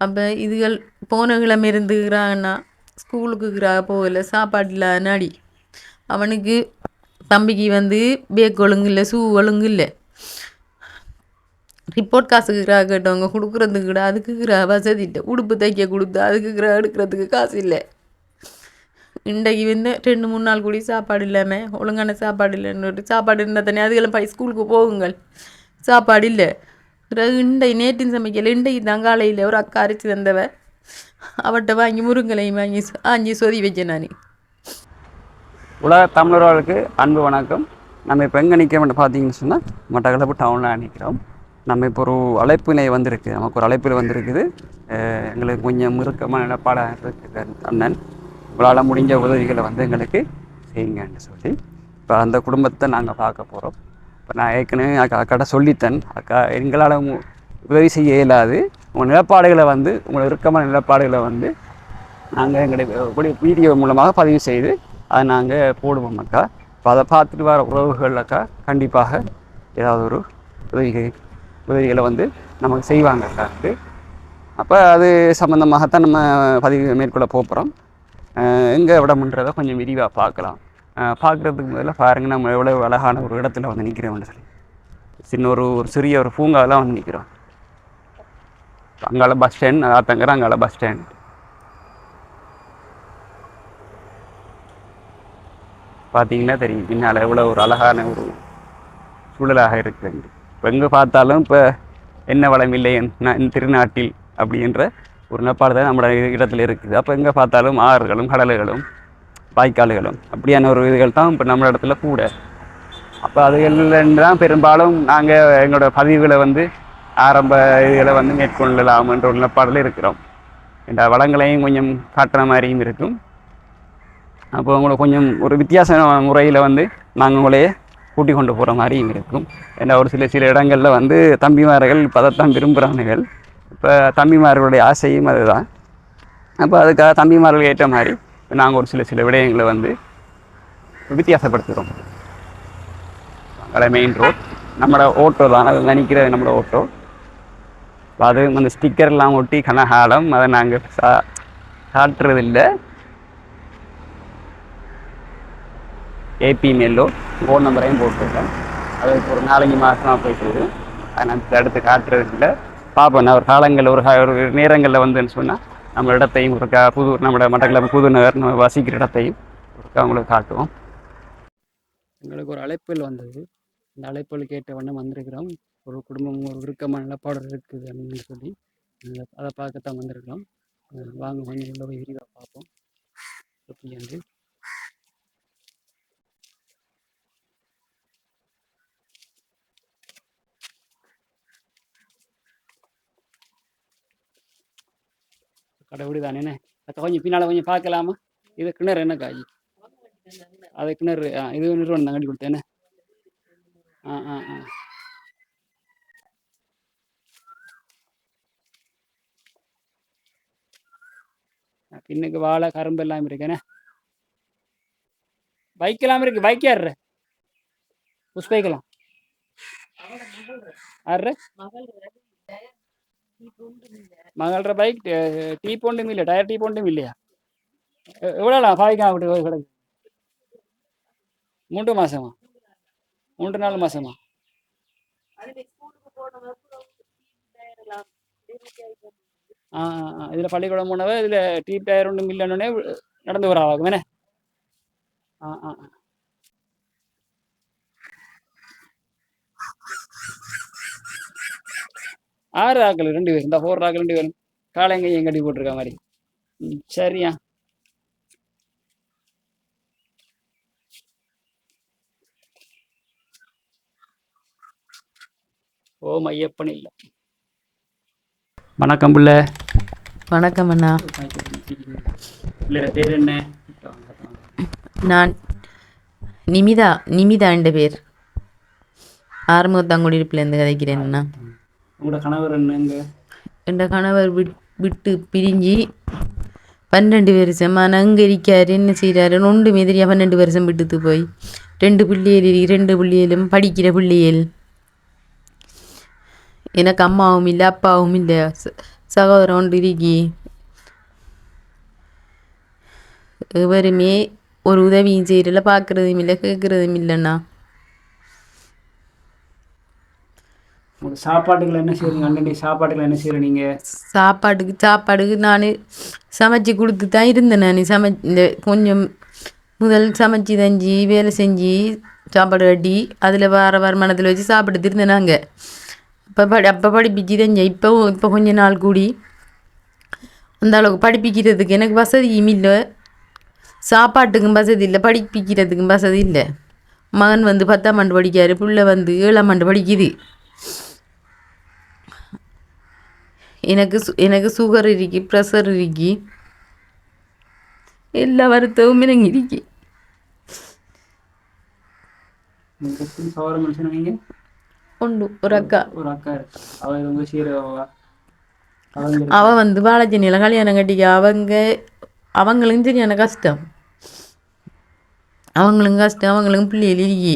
அப்போ இதுகள் போன கிழமை இருந்துக்கிறான்னா ஸ்கூலுக்குக்கிறா போகல சாப்பாடு இல்லாத நாடி. அவனுக்கு தம்பிக்கு வந்து பேக் ஒழுங்கு இல்லை ஷூ ஒழுங்கு இல்லை. ரிப்போர்ட் காசுக்குறா கேட்டவங்க கொடுக்குறதுக்குடா அதுக்குக்கிறா வசதி இல்லை. உடுப்பு தைக்க கொடுத்து அதுக்குக்கிறா எடுக்கிறதுக்கு காசு இல்லை. இன்றைக்கு வந்து ரெண்டு மூணு நாள் கூடி சாப்பாடு இல்லாமல் ஒழுங்கான சாப்பாடு இல்லைன்னு சாப்பாடு இருந்தால் தானே அதுகளும் போய் ஸ்கூலுக்கு போகுங்கள். சாப்பாடு இல்லை. பிறகு இண்டை நேற்றின் சமைக்கல இண்டை தங்காலையில் ஒரு அக்கா அரைச்சி தந்தவ. அவட்ட வாங்கி முருங்கலையும் வாங்கி ஆஞ்சி சொதி வச்சேன் நான். உலக தமிழர்களுக்கு அன்பு வணக்கம். நம்ம இப்போ எங்கே நிற்கிறோம்னு பார்த்தீங்கன்னு சொன்னால் மட்டக்களப்பு டவுனில் நிற்கிறோம் நம்ம இப்போ ஒரு அழைப்பினை வந்திருக்கு. நமக்கு ஒரு அழைப்பில் வந்திருக்குது. எங்களுக்கு கொஞ்சம் முறுக்கமான நிலப்பாடாக இருக்குது அண்ணன் உங்களால் முடிஞ்ச உதவிகளை வந்து எங்களுக்கு செய்யுங்கன்னு சொல்லி இப்போ அந்த குடும்பத்தை நாங்கள் பார்க்க போகிறோம் இப்போ நான் ஏற்கனவே அக்கா அக்காட்ட சொல்லித்தேன். அக்கா எங்களால் உதவி செய்ய இயலாது. உங்கள் நிலப்பாடுகளை வந்து உங்களை இறுக்கமான நிலப்பாடுகளை வந்து நாங்கள் எங்களுடைய வீடியோ மூலமாக பதிவு செய்து அதை நாங்கள் போடுவோம் அக்கா. இப்போ அதை பார்த்துட்டு வர உறவுகள் அக்கா கண்டிப்பாக ஏதாவது ஒரு உதவிகள் உதவிகளை வந்து நமக்கு செய்வாங்க அக்காவுக்கு அப்போ அது சம்மந்தமாகத்தான் நம்ம பதிவு மேற்கொள்ள போகிறோம் எங்கே விடமுன்றதை கொஞ்சம் விரிவாக பார்க்கலாம். பார்க்குறதுக்கு முதல்ல பாருங்கள் நம்ம எவ்வளோ அழகான ஒரு இடத்துல வந்து நிற்கிறோம்னு சொல்லி. சின்ன ஒரு ஒரு சிறிய ஒரு பூங்காவெலாம் வந்து நிற்கிறோம் அங்கால பஸ் ஸ்டாண்ட் அதாத்தங்கிற அங்கால பஸ் ஸ்டாண்ட் பார்த்தீங்கன்னா தெரியும் பின்னால் எவ்வளோ ஒரு அழகான ஒரு சூழலாக இருக்குது இப்போ எங்கே பார்த்தாலும் இப்போ என்ன வளம் இல்லை என் என் திருநாட்டில் அப்படின்ற ஒரு நிலப்பாடு தான் நம்மளோட இடத்துல இருக்குது. அப்போ எங்கே பார்த்தாலும் ஆறுகளும் கடல்களும் வாய்க்கால்களும். அப்படியான ஒரு இதுகள் தான் இப்போ நம்ம இடத்துல கூட. அப்போ அதுகளில் தான் பெரும்பாலும் நாங்கள் எங்களோட பதிவுகளை வந்து ஆரம்ப இதுகளை வந்து மேற்கொள்ளலாம்ன்ற ஒரு நிலப்பாடில் இருக்கிறோம். இந்த வளங்களையும் கொஞ்சம் காட்டுற மாதிரியும் இருக்கும். அப்போ உங்களை கொஞ்சம் ஒரு வித்தியாசமான முறையில் வந்து நாங்கள் உங்களையே கூட்டி கொண்டு போகிற மாதிரியும் இருக்கும். ஏன்னா ஒரு சில சில இடங்களில் வந்து தம்பிமார்கள் இப்போ அதைத்தான் விரும்புகிறானுகள் இப்போ தம்பிமார்களுடைய ஆசையும் அதுதான். அப்போ அதுக்காக தம்பிமார்கள் ஏற்ற மாதிரி நாங்கள் ஒரு சில சில விடயங்களை வந்து வித்தியாசப்படுத்துகிறோம் அங்கே மெயின் ரோட் நம்மளோட ஓட்டோ தான் அது நினைக்கிற நம்மளோட ஓட்டோ அது அந்த ஸ்டிக்கர்லாம் ஒட்டி கனகாலம் அதை நாங்கள் சா காட்டுறதில்லை ஏபி நெல்லோ ஃபோன் நம்பரையும் போட்டுருக்கேன். அது இப்போ ஒரு நாலஞ்சு மாதமாக போயிட்டு அதை நான் அடுத்து காட்டுறதில்லை. பார்ப்போம் நான் ஒரு காலங்களில் ஒரு ஒரு நேரங்களில் வந்துன்னு சொன்னால் நம்ம இடத்தையும் ஒரு புது நம்மளோட மட்டக்களப்பு புது நகர் நம்ம வசிக்கிற இடத்தையும் ஒருக்கா அவங்களுக்கு காட்டுவோம். எங்களுக்கு ஒரு அழைப்பில் வந்தது. இந்த அழைப்பில் கேட்ட வண்ணம் வந்திருக்கிறோம். ஒரு குடும்பம் ஒரு விருக்கமான நிலப்பாடு இருக்குது அப்படின்னு சொல்லி. அதை பார்க்கத்தான் வந்திருக்கிறோம். வாங்க வாங்க கொஞ்சம் உள்ள போய் விரிவாக பார்ப்போம். எப்படி என்று. கடை விடுதான் என்ன? அது கொஞ்சம் பின்னால் கொஞ்சம் பார்க்கலாமா? இது கிணறு என்ன காய்? அது கிணறு ஆ இது நிறுவனம் தான் கட்டி ஆ ஆ ஆ. பின்னுக்கு வாழை கரும்பு எல்லாம் இருக்கேனே பைக் எல்லாம் இருக்கு பைக் யாரு புஷ் பைக்கலாம் ஆறு பைக் டீ போண்டும் இல்லை டயர் டீ போண்டும் இல்லையா? எ- எவ்வளோலாம் பாதிக்காம விட்டு கிடக்கு? மூன்று மாசமா? மூன்று நாலு மாசமா? ஆ இதில் பள்ளிக்கூடம் போனவ இதில் டீ டயர் ஒன்றும் இல்லைன்னொடனே நடந்து வர ஆகும் என்ன? ஆ ஆ. ஆறு ஆக்கள் ரெண்டு பேர். இந்த ஃபோர் ஆக்கள் ரெண்டு பேரும் காலைங்கையும் கட்டி போட்டிருக்க மாதிரி. ம் சரியா? ஓம் ஐயப்பன் இல்லை. வணக்கம் பிள்ளை. வணக்கம் அண்ணா. பேர் என்ன? நான் நிமிதா நிமிதா என்ற பேர். ஆறுமுகத்தாங்குடியிருப்பிலேருந்து கதைக்கிறேன் அண்ணா. உங்களோட கணவர் என்னங்க? என்ற கணவர் விட்டு பிரிஞ்சு பன்னெண்டு வருஷம் ஆனால் அங்கே இருக்காரு என்ன செய்கிறாரு ஒன்று எதிரியாக பன்னெண்டு வருஷம் விட்டுட்டு போய். ரெண்டு பிள்ளைகள் இரண்டு ரெண்டு பிள்ளைகளும் படிக்கிற பிள்ளைகள். எனக்கு அம்மாவும் இல்லை அப்பாவும் இல்லை சகோதரம் ஒன்று இருக்கி. எவருமே ஒரு உதவியும் செய்யறல பார்க்குறதும் இல்லை கேட்குறதும் இல்லைண்ணா. உங்களுக்கு என்ன செய்றீங்க? அன்னன்றைய சாப்பாட்டுகள் என்ன செய்கிற சாப்பாட்டுக்கு சாப்பாடுக்கு நான் சமைச்சு கொடுத்து தான் இருந்தேன் நான். சமை இந்த கொஞ்சம் முதல் சமைச்சு தஞ்சி வேலை செஞ்சு சாப்பாடு கட்டி அதில் வர வருமானத்தில் வச்சு சாப்பிட்டு திருந்தேன் நாங்கள் அப்போ படி அப்போ படிப்பிச்சு தஞ்சேன் இப்போ இப்போ கொஞ்ச நாள் கூடி அந்த அளவுக்கு படிப்பிக்கிறதுக்கு எனக்கு வசதியும் இல்லை. சாப்பாட்டுக்கும் வசதி இல்லை படிப்பிக்கிறதுக்கும் வசதி இல்லை. மகன் வந்து பத்தாம் ஆண்டு படிக்காரு பிள்ளை வந்து ஏழாம் ஆண்டு படிக்குது. எனக்கு எனக்கு சுகர் இருக்கு ப்ரெஷர் இருக்கு. எல்லா வருத்தமும் எனக்கு இருக்கு. உண்டு ஒரு அக்கா. ஒரு அக்கா அவ வந்து வாழைச்சென்னையில் கல்யாணம் கட்டிக்க அவங்க அவங்களுக்கும் சரியான கஷ்டம். அவங்களுக்கும் கஷ்டம் அவங்களுக்கும் பிள்ளைகள் இருக்கு.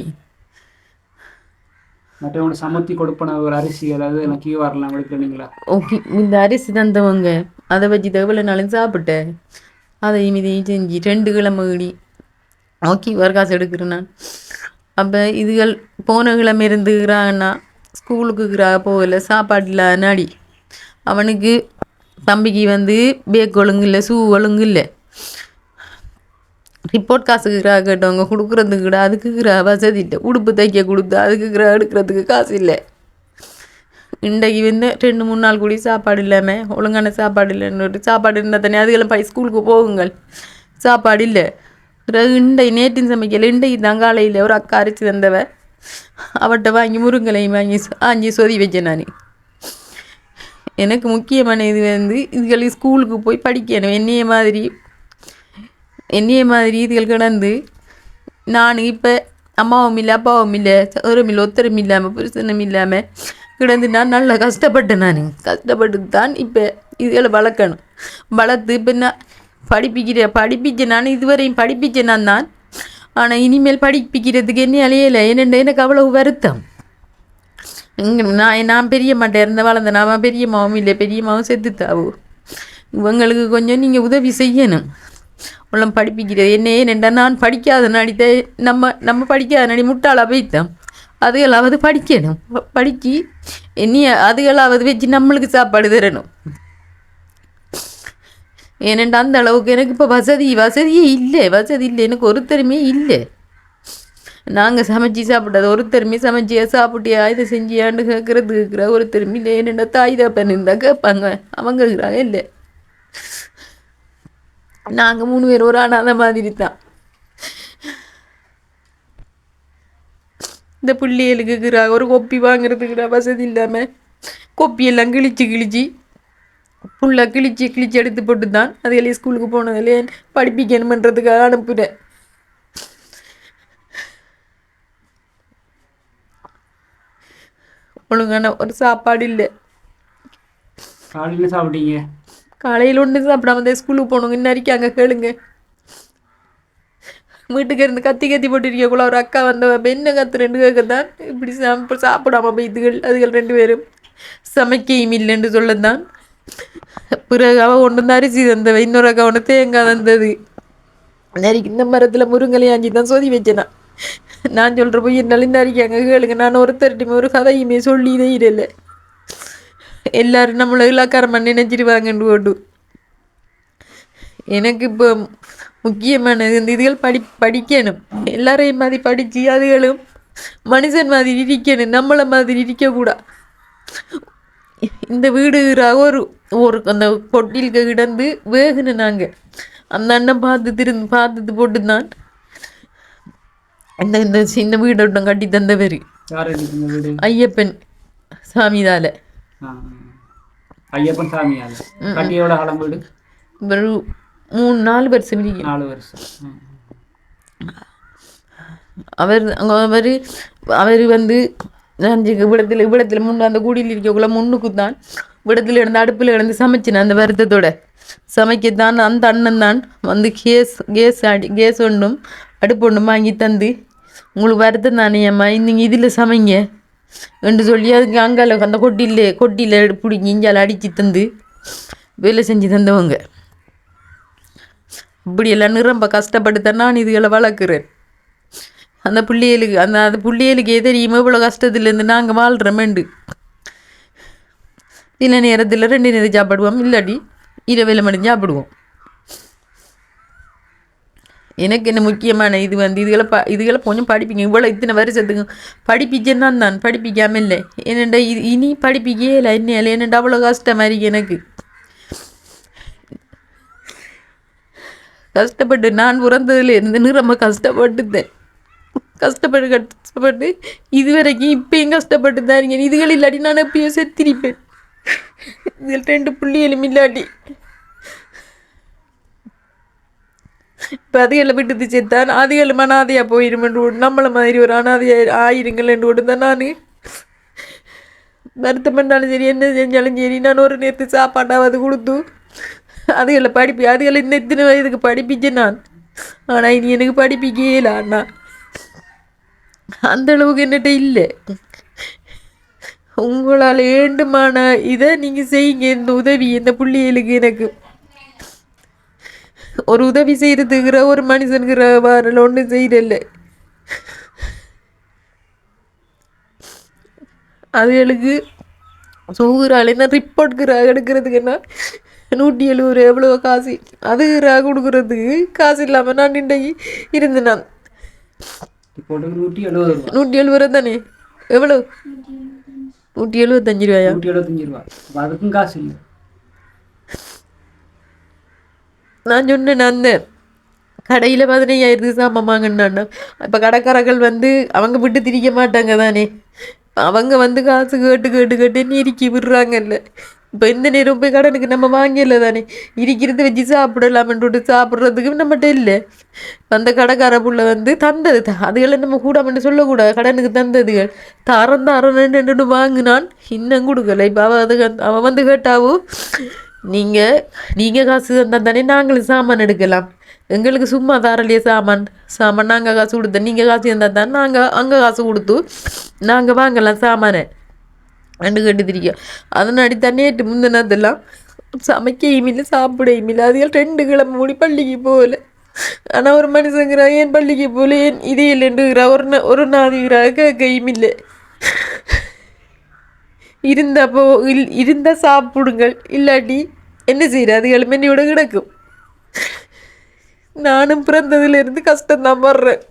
மற்றவங்க சமத்தி கொடுப்பன ஒரு அரிசி அதாவது எனக்கு கீ வரலாம் எடுக்கிறீங்களா ஓகே இந்த அரிசி தந்தவங்க அதை வச்சு தவிர நாளும் சாப்பிட்டேன் அதையும் இதையும் செஞ்சு ரெண்டு கிழமை இடி. ஓகே ஒரு காசு எடுக்கிறேன் நான். அப்போ இதுகள் போன கிழமை இருந்துக்கிறாங்கன்னா ஸ்கூலுக்கு போகல சாப்பாடு இல்லை நாடி. அவனுக்கு தம்பிக்கு வந்து பேக் ஒழுங்கு இல்லை சூ ஒழுங்கு இல்லை. ரிப்போர்ட் காசுக்குறா கேட்டவங்க கொடுக்குறதுக்குடா அதுக்குற வசதி இல்லை உடுப்பு தைக்க கொடுத்து அதுக்குற எடுக்கிறதுக்கு காசு இல்லை. இன்றைக்கு வந்து ரெண்டு மூணு நாள் கூடி சாப்பாடு இல்லாமல் ஒழுங்கான சாப்பாடு இல்லைன்னு சாப்பாடு இருந்தால் தானே அதுக்கெல்லாம் பை ஸ்கூலுக்கு போகுங்கள். சாப்பாடு இல்லை. பிறகு இண்டை நேற்றின் சமைக்கல இண்டை தங்காலையில் ஒரு அக்கா அரைச்சி தந்தவ. அவட்ட வாங்கி முருங்கலையும் வாங்கி சொ- ஆஞ்சி சொதி வச்சேன் நான். எனக்கு முக்கியமான இது வந்து இதுகள் ஸ்கூலுக்கு போய் படிக்கணும். என்னைய மாதிரி என்னைய மாதிரி ரீதிகள் கிடந்து நான் இப்போ அம்மாவும் இல்லை அப்பாவும் இல்லை சோரம் இல்லை ஒத்தரும் இல்லாமல் புருஷனும் இல்லாமல் கிடந்து நான் நல்லா கஷ்டப்பட்டேன் நான். கஷ்டப்பட்டு தான் இப்போ இதுகளை வளர்க்கணும். வளர்த்து இப்போ நான் படிப்பிக்கிற படிப்பிச்சேன் நான் இதுவரையும் படிப்பிச்ச நான் தான். ஆனால் இனிமேல் படிப்பிக்கிறதுக்கு என்ன அலையலை? என்னென்ன எனக்கு அவ்வளவு வருத்தம். நான் நான் பெரிய மாட்டேன் இருந்த வளர்ந்த நான் பெரியம்மாவும் இல்லை பெரிய மாவும் செத்துத்தாவு இவங்களுக்கு கொஞ்சம் நீங்கள் உதவி செய்யணும். உள்ள படிப்பிக்கிறது என்ன நின்ற நான் படிக்காத நடித்த நம்ம நம்ம படிக்காத நடி முட்டாள போய்த்தான் அதுகளாவது படிக்கணும் ப- நீ அதுகளாவது வச்சு நம்மளுக்கு சாப்பாடு தரணும் ஏனென்றா அந்த அளவுக்கு எனக்கு இப்போ வசதி வசதியே இல்லை வசதி இல்லை எனக்கு ஒருத்தருமே இல்லை நாங்கள் சமைச்சு சாப்பிட்டது ஒருத்தருமே சமைச்சியா சாப்பிட்டியா இதை செஞ்சியான்னு கேட்குறது கேட்குற ஒருத்தருமே இல்லை என்னென்ன தாய் தப்பன் இருந்தால் கேட்பாங்க அவங்க கேட்குறாங்க இல்லை நாங்கள் மூணு பேர் ஒரு அனாதை மாதிரி தான் இந்த பிள்ளைகளுக்கு இருக்கிறா ஒரு கொப்பி வாங்குறதுக்குடா வசதி இல்லாமல் கொப்பியெல்லாம் கிழிச்சு கிழிச்சு புள்ள கிழிச்சு கிழிச்சு எடுத்து போட்டு தான் அதுகளே ஸ்கூலுக்கு போனதுலே படிப்பிக்கணுமன்றதுக்காக அனுப்புகிறேன் ஒழுங்கான ஒரு சாப்பாடு இல்லை. காலையில் சாப்பிட்டீங்க? காலையில் ஒன்று சாப்பிடாம தான் ஸ்கூலுக்கு போகணுங்க இன்னும் அங்கே கேளுங்க. வீட்டுக்கு இருந்து கத்தி கத்தி போட்டிருக்கக்குள்ள ஒரு அக்கா வந்த பெண்ணை என்ன கத்து? ரெண்டு கேட்க தான் இப்படி சாப்ப சாப்பிடாம போய் இதுகள் அதுகள் ரெண்டு பேரும் சமைக்கையும் இல்லைன்னு சொல்லத்தான். பிறகு அவள் ஒன்று தான் அரிசி தந்தவ இன்னொரு அக்கா ஒன்று தேங்காய் தந்தது. நரிக்கு இந்த மரத்தில் முருங்கலையாஞ்சி தான் சொதி வச்சேனா. நான் சொல்கிற போய் என்னாலும் நரிக்கு அங்கே கேளுங்க. நான் ஒருத்தர்கிட்டையுமே ஒரு கதையுமே சொல்லிதே இல்லை. எல்லாரும் நம்மளை இலாக்காரமாக நினைச்சிருவாங்கன்னு போட்டு எனக்கு இப்போ முக்கியமானது இந்த இதுகள் படி படிக்கணும் எல்லாரையும் மாதிரி படித்து அதுகளும் மனுஷன் மாதிரி இருக்கணும் நம்மளை மாதிரி இருக்கக்கூடாது இந்த வீடு ஒரு ஒரு அந்த கொட்டிலுக்கு கிடந்து வேகணும் நாங்கள் அந்த அண்ணன் பார்த்து திருந்து பார்த்துட்டு போட்டு தான் இந்த இந்த சின்ன வீடு ஒன்றும் கட்டி தந்தவர் ஐயப்பன் சாமிதால. ஐயப்பன் சாமியால் கட்டியோட காலம் வீடு ஒரு மூணு நாலு வருஷம் நாலு வருஷம். அவர் அங்கே அவர் அவர் வந்து அஞ்சு விடத்தில் விடத்தில் முன்னு அந்த கூடியில் இருக்கக்குள்ள முன்னுக்கு தான் விடத்தில் இருந்து அடுப்பில் இருந்து சமைச்சினேன் அந்த வருத்தத்தோட சமைக்கத்தான் அந்த அண்ணன் தான் வந்து கேஸ் கேஸ் அடி கேஸ் ஒன்றும் அடுப்பு ஒன்றும் வாங்கி தந்து உங்களுக்கு வருத்தம் தானே அம்மா நீங்கள் இதில் சமைங்க என்று சொல்லி அதுக்கு அங்கால அந்த கொட்டியில் கொட்டியில் பிடிங்கி இஞ்சால் அடித்து தந்து வேலை செஞ்சு தந்தவங்க. இப்படியெல்லாம் நிரம்ப கஷ்டப்பட்டு தான் நான் இதுகளை வளர்க்குறேன். அந்த பிள்ளைகளுக்கு அந்த அந்த பிள்ளைகளுக்கு தெரியுமா இவ்வளோ கஷ்டத்துலேருந்து நாங்கள் வாழ்கிறோமேண்டு சில நேரத்தில் ரெண்டு நேரம் சாப்பிடுவோம் இல்லாட்டி இரவில் மட்டும் சாப்பிடுவோம். எனக்கு என்ன முக்கியமான இது வந்து இதுகளை ப இதுகளை கொஞ்சம் படிப்பிங்க. இவ்வளோ இத்தனை வருஷத்துக்கு படிப்பிச்சேன்னா தான் படிப்பிக்காம இல்லை என்னண்டா இது இனி படிப்பிக்கே இல்லை என்ன என்னண்டா அவ்வளோ கஷ்டமாக இருக்கு எனக்கு. கஷ்டப்பட்டு நான் பிறந்ததுல ரொம்ப கஷ்டப்பட்டுத்தேன் கஷ்டப்பட்டு கஷ்டப்பட்டு இது வரைக்கும் இப்பயும் கஷ்டப்பட்டு தான் இருக்கேன். இதுகள் இல்லாட்டி நான் எப்பயும் செத்திருப்பேன். இதில் ரெண்டு புள்ளிகளும் இல்லாட்டி. இப்போ அதுகளை விட்டு செத்தான் அதுகளும் அனாதையாக போயிருமென்று நம்மளை மாதிரி ஒரு அனாதையாக ஆயிருங்கள் என்று கூட நான். வருத்தம் பண்ணாலும் சரி என்ன செஞ்சாலும் சரி நான் ஒரு நேரத்து சாப்பாட்டாவது கொடுத்து அதுகளை படிப்பி அதுகளை இந்த இத்தனை வயதுக்கு படிப்பிச்சேன் நான். ஆனால் இனி எனக்கு படிப்பிக்கவே இல்லை அண்ணா. அந்த அளவுக்கு என்னட்ட இல்லை. உங்களால் வேண்டுமான இதை நீங்கள் செய்யுங்க இந்த உதவி இந்த பிள்ளைகளுக்கு எனக்கு. ஒரு உதவி செய்கிறதுக்குற ஒரு மனுஷனுக்குற வாரில் ஒன்றும் செய்யல அதுகளுக்கு என்ன ரிப்போர்ட்க்கு எடுக்கிறதுக்கு என்ன? நூற்றி எழுபது எவ்வளோ காசு? அது ராக கொடுக்குறதுக்கு காசு இல்லாமல் நான் இன்றைக்கு இருந்தேன் நான் நூற்றி எழுபது நூற்றி எழுபது தானே? எவ்வளோ நூற்றி எழுபத்தஞ்சு ரூபாயா? நூற்றி எழுபத்தஞ்சு ரூபா. அதுக்கும் காசு இல்லை. நான் சொன்னேன் அந்த கடையில் பதினையாயிரத்துக்கு சாமான் வாங்கினான்னா. இப்போ கடைக்காரர்கள் வந்து அவங்க விட்டு திரிக்க மாட்டாங்க தானே. அவங்க வந்து காசு கேட்டு கேட்டு கேட்டுன்னு இறுக்கி விடுறாங்கல்ல. இப்போ இந்த நேரம் போய் கடனுக்கு நம்ம வாங்கல தானே. இருக்கிறத வச்சு சாப்பிடலாமன்ட்டு சாப்பிட்றதுக்கு நம்மகிட்ட இல்லை. அந்த கடைக்கார புள்ள வந்து தந்தது. அதுகளை நம்ம கூடாமன்னு சொல்லக்கூடாது. கடனுக்கு தந்ததுகள். தரம் தரணுன்னு வாங்கினான். இன்னும் கொடுக்கல. இப்போ அவள் அது அவன் வந்து கேட்டாவோ நீங்கள் நீங்கள் காசு தந்தால் தானே நாங்களும் சாமான் எடுக்கலாம். எங்களுக்கு சும்மா தாரலையே சாமான். சாமான் நாங்கள் காசு கொடுத்தோம். நீங்கள் காசு தந்தால் தான் நாங்கள் அங்கே காசு கொடுத்து நாங்கள் வாங்கலாம் சாமானை. ரெண்டு கட்டு திரிக்க அதனாடி தண்ணியாட்டு முந்தினதெல்லாம் சமைக்கையும் இல்லை சாப்பிடையும் இல்லை. அதுகள் ரெண்டு கிழமை மூடி பள்ளிக்கு போகல. ஆனால் ஒரு மனுஷங்கிறா ஏன் பள்ளிக்கு போகல? ஏன் இதே இல்லைன்றுகிறா ஒரு ஒரு நாதிகிறா கேட்கையும் இல்லை. இருந்தப்போ இல் இருந்தா சாப்பிடுங்கள். இல்லாட்டி என்ன செய்யற அதுகளும் என்னையோட கிடக்கும். நானும் பிறந்ததுலேருந்து கஷ்டம்தான் படுறேன்.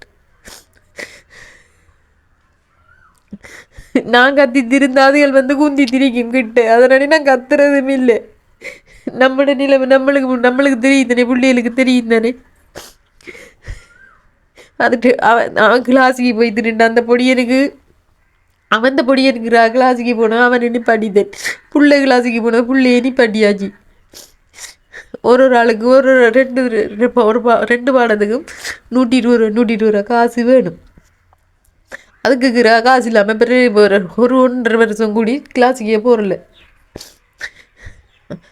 நான் கத்தி திருந்த அதுகள் வந்து குந்தி திரிக்கும் கிட்ட. அதனால நான் கத்துறதும் இல்லை. நம்மளோட நிலைமை நம்மளுக்கு நம்மளுக்கு தெரியும் தானே? பிள்ளைகளுக்கு தெரியும் தானே? அதுட்டு அவன் அவன் கிளாஸுக்கு போய் திருண்டு அந்த பொடியனுக்கு அவன் பொடி என்கிறா கிளாஸுக்கு போனான் அவன் இனி படித்தேன் பிள்ளை கிளாஸுக்கு போனால் புள்ளைய இனி பண்ணியாச்சு ஒரு ஒரு ஆளுக்கு ஒரு ஒரு ரெண்டு ஒரு பா ரெண்டு பாடத்துக்கும் நூற்றி இருபது ரூபா நூற்றி இருபது ரூபா காசு வேணும். அதுக்கு கிரா- காசு இல்லாமல் பெரிய ஒரு ஒரு ஒன்றரை வருஷம் கூடி கிளாஸுக்கே போகிறல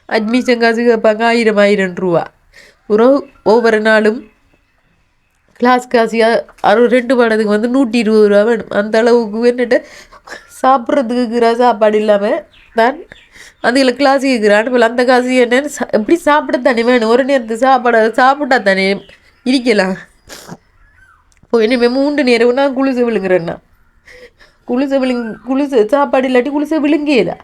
அட்மிஷன் காசு கேட்பாங்க ஆயிரம் ஆயிரம் ரூபா. ஒரு ஒவ்வொரு நாளும் கிளாஸ் காசியாக அறு ரெண்டு படத்துக்கு வந்து நூற்றி இருபது ரூபா வேணும். அந்த அளவுக்கு என்னட்டு சாப்பிட்றதுக்கு இருக்கிற சாப்பாடு இல்லாமல் தான் அதுகளை கிளாஸுக்கு இருக்கிறான் போல அந்த காசு என்னன்னு சா- எப்படி சாப்பிட தானே வேணும்? ஒரு நேரத்துக்கு சாப்பாடு சாப்பிட்டா தானே இருக்கலாம். இப்போ இனிமேல் மூன்று நேரம் நான் குளிசை விழுங்குறேன்னா குளிசை விழுங் குளிசை சாப்பாடு இல்லாட்டி குளிசை விழுங்கியதா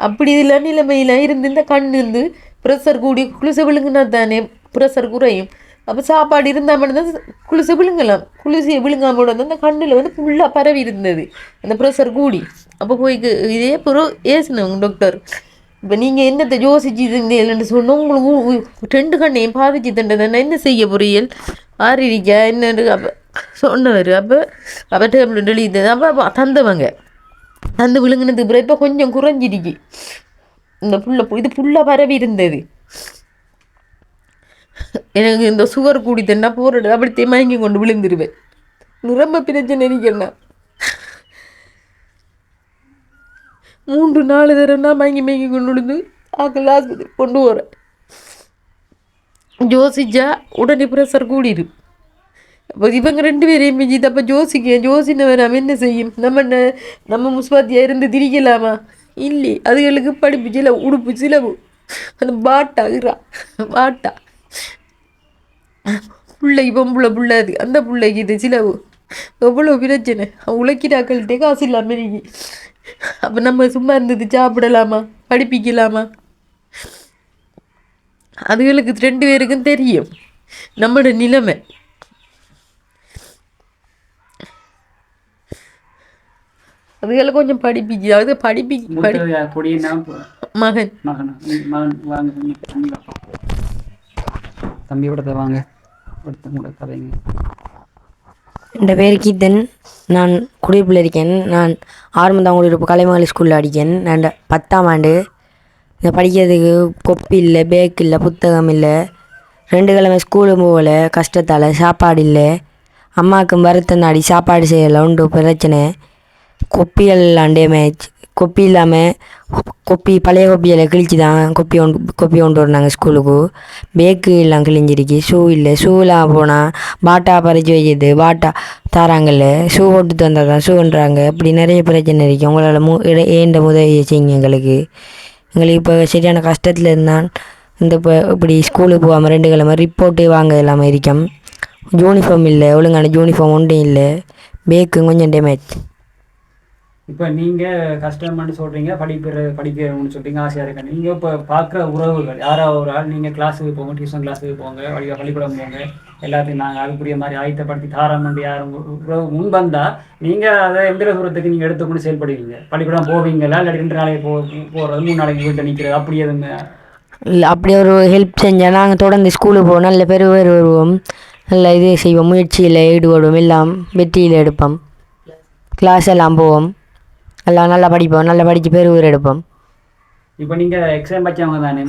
அப்படி இதில் நிலைமையில் இருந்து இந்த கண் இருந்து ப்ரெஷர் கூடி குளிசை விழுங்குனா தானே ப்ரெஷர் குறையும். அப்போ சாப்பாடு இருந்தால் மட்டும்தான் குளிசை விழுங்கலாம் குளிசையை விழுங்காம வந்து அந்த கண்ணில் வந்து ஃபுல்லாக பரவி இருந்தது அந்த ப்ரெஷர் கூடி அப்போ போய் இதே பிறகு ஏசினவங்க டாக்டர் இப்போ நீங்கள் என்னத்தை யோசிச்சு இருந்தீங்கன்னு சொன்னோம் உங்களுக்கு ரெண்டு கண்ணையும் பாதிச்சு தண்டதை என்ன செய்ய பொறியியல் ஆறிரிக்கா என்னன்னு அப்போ சொன்னவர் அப்போ அப்போ டேப்லெட் எழுதி அப்போ தந்தவங்க தந்து விழுங்கினதுக்கு பிறகு இப்போ கொஞ்சம் குறைஞ்சிருக்கு இந்த புள்ள இது புல்லாக பரவி இருந்தது எனக்கு இந்த சுகர் கூடித்தன்னா போறது அப்படி மயங்கி கொண்டு விழுந்துருவேன். நிரம்ப பிரச்சனை இருக்கேன்னா மூன்று நாலு தடவை மயங்கி மயங்கி கொண்டு விழுந்து ஆக்கள் ஆஸ்பத்திரி கொண்டு போகிறேன் யோசிச்சா உடனே ப்ரெஷர் கூடிடும் அப்போ இவங்க ரெண்டு பேரையும் மிஞ்சி அப்போ ஜோசிக்க ஜோசினவர் நம்ம என்ன செய்யும்? நம்ம என்ன நம்ம முஸ்பாத்தியாக இருந்து திரிக்கலாமா? இல்லை அதுகளுக்கு படிப்பு சில உடுப்பு சிலவு. அந்த பாட்டா இரா பாட்டா. பிள்ளைக்கு பொம்பளை பிள்ளை அது அந்த பிள்ளைக்கு இது சிலவு எவ்வளோ பிரச்சனை. உழைக்கிறாக்கள்கிட்டே காசு இல்லாமல் இருக்கு அப்போ நம்ம சும்மா இருந்தது சாப்பிடலாமா? படிப்பிக்கலாமா? அதுகளுக்கு ரெண்டு பேருக்கும் தெரியும். நம்மளோட நிலைமை. அதுகளை கொஞ்சம் படிப்பிக்க அது படிப்பி படி மூத்தது யார்? பொடியன்னா ப- மகன்? மகனா வாங்க தம்பி, தம்பி வாப்பா. தம்பி விடத்த வாங்க. ஒருத்தன் கூட கதைங்க. என் பேர் கீர்த்தன். நான் குடியிருப்பில் இருக்கேன். நான் ஆரம்பத்தாம் குடியிருப்பு ஸ்கூலில் அடிக்கேன். நான் பத்தாம் ஆண்டு. இந்த படிக்கிறதுக்கு கொப்பி இல்லை பேக் இல்லை புத்தகம் இல்லை. ரெண்டு கிழமை ஸ்கூலும் போகல. கஷ்டத்தால் சாப்பாடு இல்லை. அம்மாவுக்கு வருத்தம் நாடி சாப்பாடு செய்யலை. உண்டு பிரச்சனை. கொப்பிகள் அண்டே டேமேஜ் கொப்பி இல்லாமல் கொப்பி பழைய கொப்பியில் கிழிச்சு தான் கொப்பி ஒன்று கொப்பி கொண்டு வந்தாங்க ஸ்கூலுக்கு. பேக்கு எல்லாம் கிழிஞ்சிருக்கு. ஷூ இல்லை. ஷூலாம் போனால் பாட்டா பறித்து வைக்கிறது. பாட்டா தாராங்கல்ல. ஷூ போட்டு தந்தால் தான் ஷூன்றாங்க இப்படி நிறைய பிரச்சனை இருக்குது உங்களால் மு இட- ஏண்ட உதவி செய்யுங்க எங்களுக்கு? எங்களுக்கு இப்போ சரியான கஷ்டத்தில் இருந்தால் இந்த இப்போ இப்படி ஸ்கூலுக்கு போகாமல் ரெண்டு கிழமை ரிப்போர்ட்டு வாங்க இல்லாமல் இருக்கோம். யூனிஃபார்ம் இல்லை. ஒழுங்கான யூனிஃபார்ம் ஒன்றும் இல்லை. பேக்கு கொஞ்சம் டேமேஜ் இப்போ நீங்கள் கஷ்டம்னு சொல்கிறீங்க படிக்கிற படிக்கணும்னு சொல்கிறீங்க ஆசையாக இருக்க நீங்கள் இப்போ பார்க்குற உறவுகள் யாராவது ஒரு ஆள் நீங்கள் கிளாஸுக்கு போங்க டியூஷன் கிளாஸுக்கு போங்க வழி பள்ளிக்கூடம் போங்க எல்லாத்தையும் நாங்கள் அதுக்குரிய மாதிரி ஆயத்தப்படுத்தி தாராமண்டி யாரும் உறவு முன் வந்தால் நீங்கள் அதை எந்த தூரத்துக்கு நீங்க எடுத்துக்கொண்டு செயல்படுவீங்க. பள்ளிக்கூடம் போவீங்களா? இல்லை ரெண்டு நாளைக்கு போ போகிறது மூணு நாளைக்கு வீட்டில் நிற்கிறது அப்படி எதுங்க இல்லை அப்படி ஒரு ஹெல்ப் செஞ்சால் நாங்கள் தொடர்ந்து ஸ்கூலுக்கு போவோம். நல்ல பேர் பேர் வருவோம். நல்ல இது செய்வோம். முயற்சியில் ஈடுபடுவோம். எல்லாம் வெற்றியில் எடுப்போம். கிளாஸ் எல்லாம் போவோம். எல்லாம் நல்லா படிப்போம். நல்லா படித்து பேர் ஊர் எடுப்போம். இப்போ நீங்க எக்ஸாம் படிச்சவங்க தானே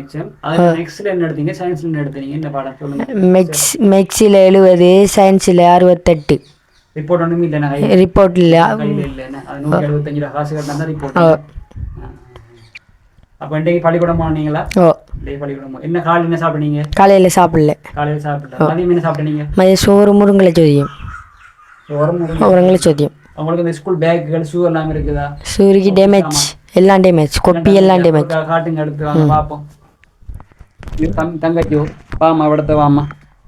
எக்ஸாம் அது நெக்ஸ்ட்ல என்ன எடுத்தீங்க? சயின்ஸ்ல என்ன எடுத்தீங்க? என்ன பாடம் சொல்லுங்க. மெக்ஸ் மெக்ஸில் எழுபது சயின்ஸில் அறுபத்தெட்டு ரிப்போர்ட் ஒன்றும் இல்லைண்ணா அது நூற்றி எழுபத்தஞ்சு ரூபா காசு கட்டினா தான் ரிப்போர்ட் அப்போ இன்றைக்கு பள்ளிக்கூடம் போனீங்களா? ஓ. இன்றைக்கு பள்ளிக்கூடம் என்ன காலையில் என்ன சாப்பிட்டீங்க? காலையில் சாப்பிடல. காலையில் சாப்பிட்டா? மதியம் என்ன சாப்பிட்டீங்க? மதியம் சோறு முருங்கலை சொதியம். உரம் முருங்கலை சொதியம். உங்களுக்கு இந்த ஸ்கூல் பேக்குகள் ஷூ எல்லாம் இருக்குதா? சூரிக்கு டேமேஜ் எல்லாம் டேமேஜ் கொப்பி எல்லாம் டேமேஜ் காட்டுங்க எடுத்து வாங்க பார்ப்போம் தம் தங்கச்சி வாமா விடத்த வாமா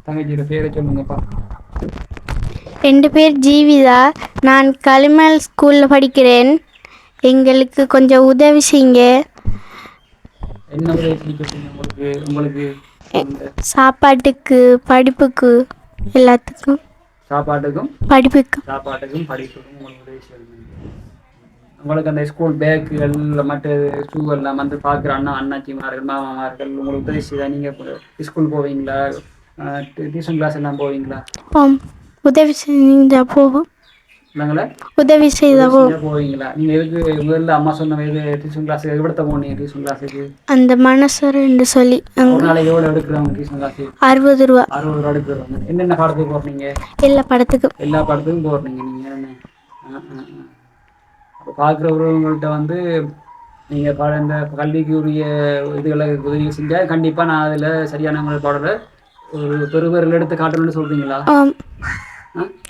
தங்கச்சியோட பேரை சொல்லுங்கப்பா என் பேர் ஜீவிதா. நான் களிமல் ஸ்கூலில் படிக்கிறேன். எங்களுக்கு கொஞ்சம் உதவி செய்யுங்க. என்ன உங்களுக்கு? உங்களுக்கு சாப்பாட்டுக்கு படிப்புக்கு எல்லாத்துக்கும். சாப்பாட்டுக்கும் படிப்புக்கு சாப்பாட்டுக்கும் படிப்புக்கும் உங்களுக்கு உதவி செய்யணும் உங்களுக்கு அந்த ஸ்கூல் பேக்குகள் மற்ற ஷூ எல்லாம் வந்து பார்க்குற அண்ணா அண்ணாச்சிமார்கள் மாமாமார்கள் உங்களுக்கு உதவி செய்தா நீங்கள் ஸ்கூல் போவீங்களா? டியூஷன் கிளாஸ் எல்லாம் போவீங்களா? உதவி செஞ்சா போகும் உதவி செய்தா போகும் செஞ்சா போவீங்களா? நீங்கள் எதுக்கு முதல்ல அம்மா சொன்ன இது டியூஷன் கிளாஸ் எவ்வளோ போனீங்க டியூஷன் கிளாஸுக்கு அந்த மனசர் என்று சொல்லி ஒரு நாளைக்கு எவ்வளோ எடுக்கிறவங்க டியூஷன் கிளாஸ் அறுபது ரூபா. அறுபது ரூபா எடுக்கிறவங்க என்னென்ன பாடத்துக்கு போடுறீங்க எல்லா படத்துக்கும். எல்லா படத்துக்கும் போடுறீங்க நீங்கள் என்ன. அப்போ பார்க்குற உறவுங்கள்ட்ட வந்து நீங்கள் பட இந்த கல்விக்கு உரிய இதுகளை உதவி செஞ்சால் கண்டிப்பாக நான் அதில் சரியான பாடல ஒரு பெருவரில் எடுத்து காட்டணும்னு சொல்கிறீங்களா?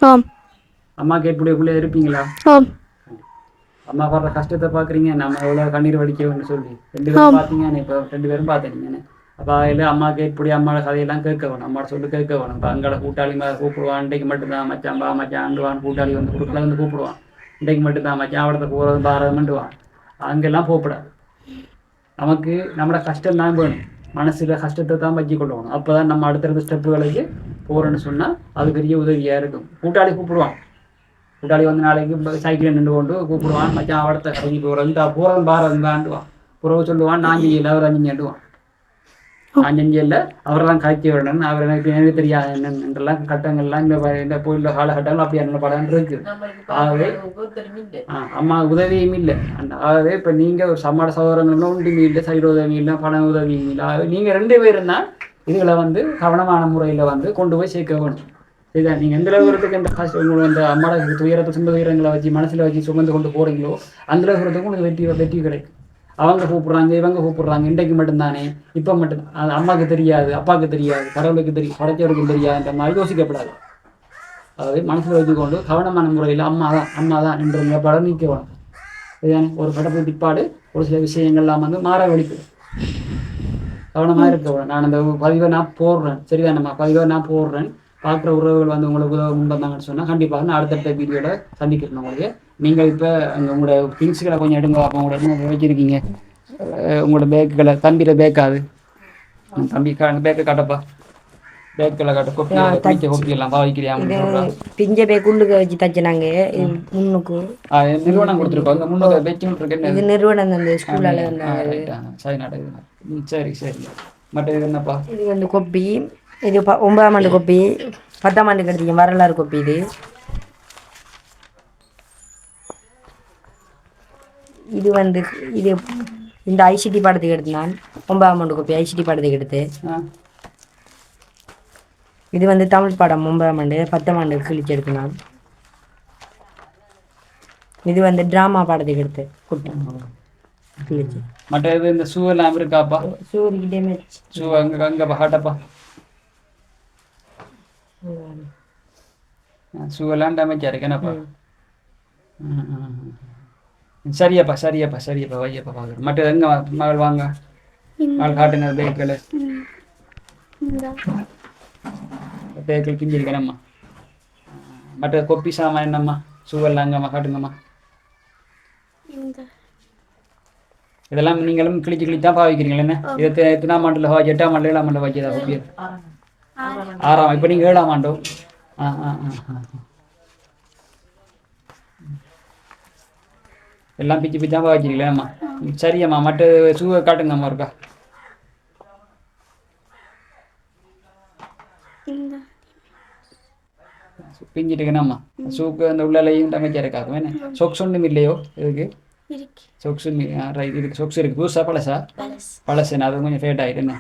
ஆம். அம்மா கேட்புடைய இருப்பீங்களா? அம்மா படுற கஷ்டத்தை பார்க்குறீங்க. நம்ம எவ்வளோ கண்ணீர் வடிக்கணும்னு சொல்லி. ரெண்டு பேரும் பார்த்தீங்கன்னு இப்போ ரெண்டு பேரும் பார்த்தீங்கன்னு அப்போ அதில் அம்மா கேட்புடைய அம்மாவோட கதையெல்லாம் கேட்க வேணும். அம்மாவோட சொல்லி கேட்க வேணும். இப்போ அங்கே கூட்டாளி மாதிரி கூப்பிடுவான். இன்றைக்கு மட்டும்தான் மச்சான் பா மச்சான் அண்டுவான் கூட்டாளி வந்து கொடுக்கல வந்து கூப்பிடுவான். இன்றைக்கு மட்டும்தான் மச்சான் அவடத்தை போகிறது பாரதம்ண்டுவான் அங்கெல்லாம் போகக்கூடாது நமக்கு நம்மளோட கஷ்டம் தான் வேணும். மனசுல கஷ்டத்தை தான் வச்சு கொள்ளணும் அப்போ தான் நம்ம அடுத்தடுத்த ஸ்டெப்புகளுக்கு போகிறோன்னு சொன்னால் அது பெரிய உதவியாக இருக்கும். கூட்டாளி கூப்பிடுவான். கூட்டாளி வந்து நாளைக்கு சைக்கிள் நின்று கொண்டு கூப்பிடுவான் மச்சான் அவடத்தை கறங்கி போகிறது தான் போகிறது பாரதம் தாண்டுவான் புறவு சொல்லுவான் நான் செய்யல அவர் அஞ்சு அண்டுவான் நான் செஞ்சல அவர் தான் காய்ச்சி விடணும் அவர் எனக்கு எனக்கு தெரியாது என்னென்னலாம் கட்டங்கள்லாம் இந்த இந்த கோயிலில் காலகட்டங்கள் அப்படி என்ன படம் இருக்குது ஆகவே அம்மா உதவியும் இல்லை ஆகவே இப்போ நீங்கள் ஒரு சமாட சகோதரங்களும் ஒன்றுமே இல்லை சைடு உதவி இல்லை பண உதவியும் இல்லை ஆகவே நீங்கள் ரெண்டு பேரும் தான் இதுகளை வந்து கவனமான முறையில் வந்து கொண்டு போய் சேர்க்க வேணும் சரிதா நீங்க எந்த அளவுக்கு இந்த கஷ்டம் உங்களுக்கு அந்த அம்மாட துயரத்தை சொந்த துயரங்களை வச்சு மனசில் வச்சு சுமந்து கொண்டு போகிறீங்களோ அந்த அளவுக்கு உங்களுக்கு வெற்றி வெற்றி கிடைக்கும். அவங்க கூப்பிடுறாங்க இவங்க கூப்பிடுறாங்க இன்றைக்கு மட்டும்தானே இப்போ மட்டும் அது அம்மாவுக்கு தெரியாது அப்பாவுக்கு தெரியாது கடவுளுக்கு தெரியும் படைச்சவருக்கும் தெரியாதுன்ற மாதிரி யோசிக்கப்படாது. அதாவது மனசில் வச்சுக்கொண்டு கவனமான முறையில் அம்மா தான் அம்மா தான் என்ற படம் நீக்க வேணும் இதுதானே ஒரு படப்பு பிற்பாடு ஒரு சில விஷயங்கள்லாம் வந்து மாற வலிக்கும் கவனமா இருக்க நான் அந்த பதிவை நான் போடுறேன். சரிதானம்மா? பதிவை நான் போடுறேன். பார்க்குற உறவுகள் வந்து உங்களுக்கு உதவ வந்தாங்கன்னு சொன்னால் கண்டிப்பாக நான் அடுத்தடுத்த வீடியோவில் சந்திக்கிறேன் உங்களுக்கு நீங்கள் இப்போ அங்கே உங்களோட திங்ஸ்களை கொஞ்சம் எடுங்க அப்போ உங்களோட என்ன வச்சிருக்கீங்க உங்களோட பேக்குகளை தம்பியில பேக்காது தம்பி பேக்கை காட்டப்பா. பேக்கில் காட்ட. கொப்பி கொப்பி எல்லாம் பாவிக்கிறியா பிஞ்ச பேக் உள்ளுக்க வச்சு தச்சினாங்க முன்னுக்கு. நிறுவனம் கொடுத்துருக்கோம். முன்னோட வச்சு இருக்கு இது நிறுவனம் அந்த ஸ்கூலால். சரி நட ம், சரி சரி. மற்ற இது என்னப்பா? இது வந்து கொப்பி. இது ப- ஒன்பதாம் ஆண்டு கொப்பி. பத்தாம் ஆண்டு கிடைச்சிங்க வரலாறு கொப்பி இது. இது வந்து இது இந்த ஐசிடி பாடத்துக்கு எடுத்தான் ஒன்பதாம் ஆண்டு கொப்பி ஐசிடி பாடத்துக்கு எடுத்து. இது வந்து தமிழ் பாடம் ஒன்பதாம் ஆண்டு பத்தாம் ஆண்டு கிழிச்சு எடுத்தான் இது வந்து டிராமா பாடத்துக்கு எடுத்து குட்டி கிழிச்சு. மற்ற இது இந்த எல்லாம் இருக்காப்பா சூரிய டேமேஜ் ஷூ அங்கே அங்கப்பா காட்டப்பா ஷூ எல்லாம் டேமேஜாக இருக்கு என்னப்பா ம், ம், ம். சரியப்பா சரியப்பா சரியப்பா வையப்பா பார்க்குறேன் மற்ற எங்க மகள் வாங்க மகள் காட்டுங்க பேக்கில் இந்த பேக்கில் கிஞ்சிருக்கேனம்மா மற்ற கொப்பி சாமான் என்னம்மா ஷூ எல்லாம் அங்கம்மா காட்டுங்கம்மா இந்த இதெல்லாம் நீங்களும் கிழிச்சு கிழிச்சு தான் பாவிக்கிறீங்களா என்ன இது எத்த- எத்தனாம் ஆண்டில் எட்டாம் ஆண்டு ஏழாம் ஆண்டு வைக்கிறதா கொப்பி ஆறாம் இப்போ நீங்கள் ஏழாம் ஆண்டோ. ஆ ஆ ஆ எல்லாம் பிச்சு பிச்சா பாவிக்கிறீங்களா அம்மா. சரியம்மா மற்ற ஷூவை காட்டுங்கம்மா இருக்கா பிஞ்சிட்டு இருக்கேனம்மா ஷூக்கு அந்த உள்ளலையும் டமைச்சா இருக்காது என்ன? சொக்ஸ் ஒன்றும் இல்லையோ? இதுக்கு இருக்கு. சொக்ஸு ரைட் இதுக்கு சொக்ஸ் இருக்குது புதுசா பழசா? பழசு. அது கொஞ்சம் ஃபேட் ஆகிட்டு என்ன?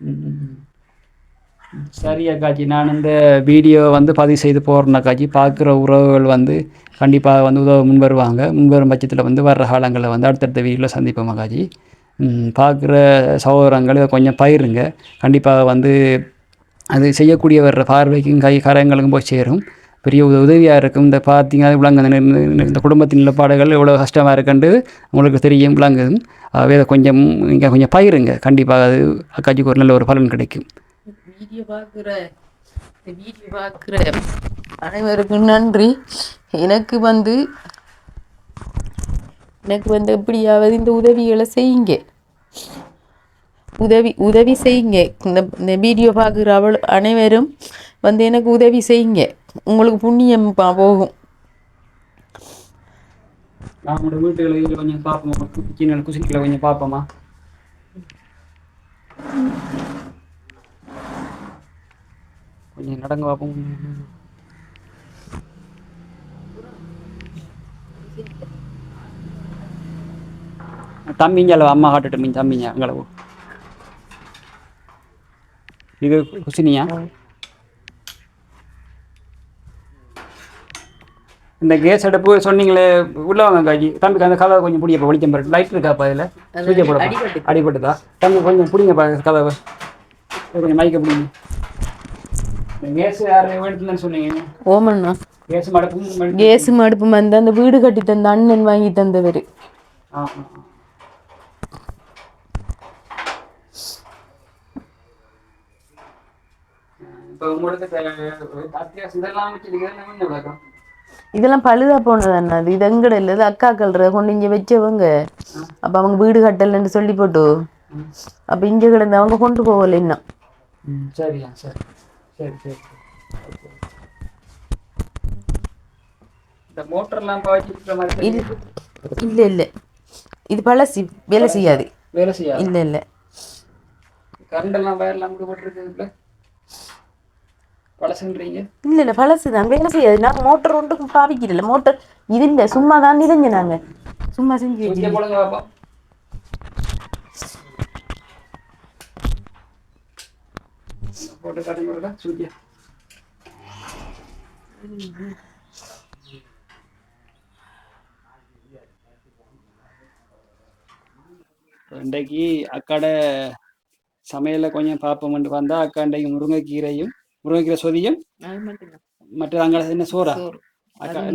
ம், ம். சரி அக்காச்சி. நான் இந்த வீடியோ வந்து பதிவு செய்து போடுறேன் அக்காச்சி. பார்க்குற உறவுகள் வந்து கண்டிப்பாக வந்து உதவ முன் வருவாங்க முன் வரும் பட்சத்தில் வந்து வர்ற காலங்களில் வந்து அடுத்தடுத்த வீடியோவில் சந்திப்போம் அக்காச்சி. பார்க்குற சகோதரங்கள் இதை கொஞ்சம் பயிருங்க கண்டிப்பாக வந்து அது செய்யக்கூடிய வர்ற பார்வைக்கும் கை கரங்களுக்கும் போய் சேரும். பெரிய உதவியாக இருக்கும். இந்த பார்த்தீங்கன்னா விளங்க இந்த குடும்பத்தின் நிலப்பாடுகள் எவ்வளோ கஷ்டமாக இருக்குன்ட்டு உங்களுக்கு தெரியும் விளங்குது. அதை கொஞ்சம் நீங்கள் கொஞ்சம் பயிருங்க கண்டிப்பாக அது அக்காச்சிக்கு ஒரு நல்ல ஒரு பலன் கிடைக்கும். வீடியோ பார்க்குற இந்த வீடியோ பார்க்குற அனைவருக்கும் நன்றி. எனக்கு வந்து எனக்கு வந்து எப்படியாவது இந்த உதவிகளை செய்யுங்க. உதவி உதவி செய்யுங்க. இந்த இந்த வீடியோ பார்க்குற அவள் அனைவரும் வந்து எனக்கு உதவி செய்யுங்க. உங்களுக்கு புண்ணியம் போகும். நம்மளோட வீட்டுகளை வீட்டில் கொஞ்சம் பார்ப்போமா. கிச்சனில் குசிக்கில் கொஞ்சம் பார்ப்போமா? கொஞ்சம் நடங்க பார்ப்போம் தம்பிங்க அளவு அம்மா காட்டுட்டு மீன் தம்பிங்க அங்களவு இது குசினியா? இந்த கேஸ் அடுப்பு சொன்னீங்களே உள்ள வாங்க காஜி தம்பி அந்த கதவை கொஞ்சம் பிடிப்பா வெளிச்சம் பாரு. லைட் இருக்காப்பா இதில்? சுவிட்சை போட அடிபட்டுதா. தம்பி கொஞ்சம் பிடிங்கப்பா கதவை. கொஞ்சம் மைக்க பிடிங்க இந்த கேஸ் யார் எடுத்துலன்னு சொன்னீங்க ஓமண்ணா. கேஸ் மடப்பு வந்து அந்த வீடு கட்டி தந்த அண்ணன் வாங்கி தந்தவர். இதெல்லாம் பழுதா போனது அண்ணா அது இது எங்கட இல்லை. இது அக்காக்கள்ற. கொண்டு இங்கே வச்சவங்க. அப்போ அவங்க வீடு கட்டலன்னு சொல்லி போட்டு அப்போ இங்கே கிடந்து அவங்க கொண்டு போகல இன்னும் சரியா சரி. சரி சரி. இந்த மோட்டர்லாம் பாய்ச்சிருக்கிற மாதிரி இல்ல இல்லை இது பழசி வேலை செய்யாது. வேலை செய்யாது. இல்லை இல்லை. கரண்ட் எல்லாம் வயர்லாம் கூட போட்டுருக்கு பழசுன்றீங்க? இல்லை இல்லை பழசு தான். வேலை செய்யாது. நாங்கள் மோட்டர் ஒன்றுக்கும் பாவிக்கிறதில்ல மோட்டர் இது இல்லை. சும்மா தான் நிறைஞ்ச நாங்கள் சும்மா செஞ்சு வச்சு போட்டு காட்டுங்க சூட்டியா இன்றைக்கு அக்காட சமையலை கொஞ்சம் பார்ப்போம்னு வந்தா அக்கா இன்றைக்கு முருங்கைக்கீரையும் முருங்கைக்கீரை சொதியும் மற்ற அங்கே என்ன சோறா?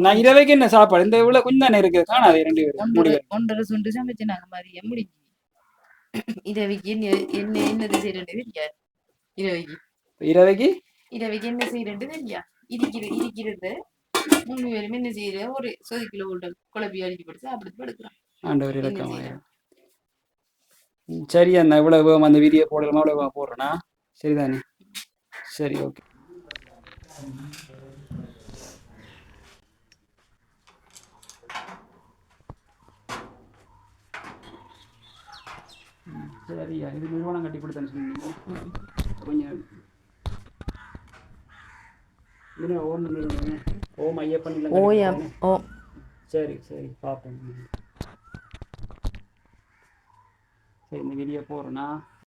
நான் இரவைக்கு என்ன சாப்பாடு? இந்த இவ்வளோ கொஞ்சம் தானே இருக்குது காணாது ரெண்டு பேரும். ஒன்றரை சுண்டு சமைச்சு நாங்கள் மதியம் முடிஞ்சு இரவைக்கு என்ன என்ன என்னது செய்யறது இரவைக்கு. இரவைக்கு இரவைக்கு என்ன செய்யறது தெரியா இருக்கிற இருக்கிறது மூணு பேரும் என்ன செய்யற ஒரு சொதுக்கில உள்ள குழப்பி அடிக்க போட்டு அப்படி படுக்கிறான் ஆண்டவர் என்ன இறக்கம் செய்யலாம்? சரி அந்த இவ்வளவு அந்த வீடியோ போடலாமா இவ்வளவு போடுறேனா சரிதானே சரி ஓகே சரியா இது நிறுவனம் கட்டி கொடுத்தேன்னு சொன்னீங்க கொஞ்சம் ஓம் ஐயப்பன் கொடுத்தானே? ஓ சரி சரி பார்ப்பேன் சரி இந்த வீடியோ போடுறேன்னா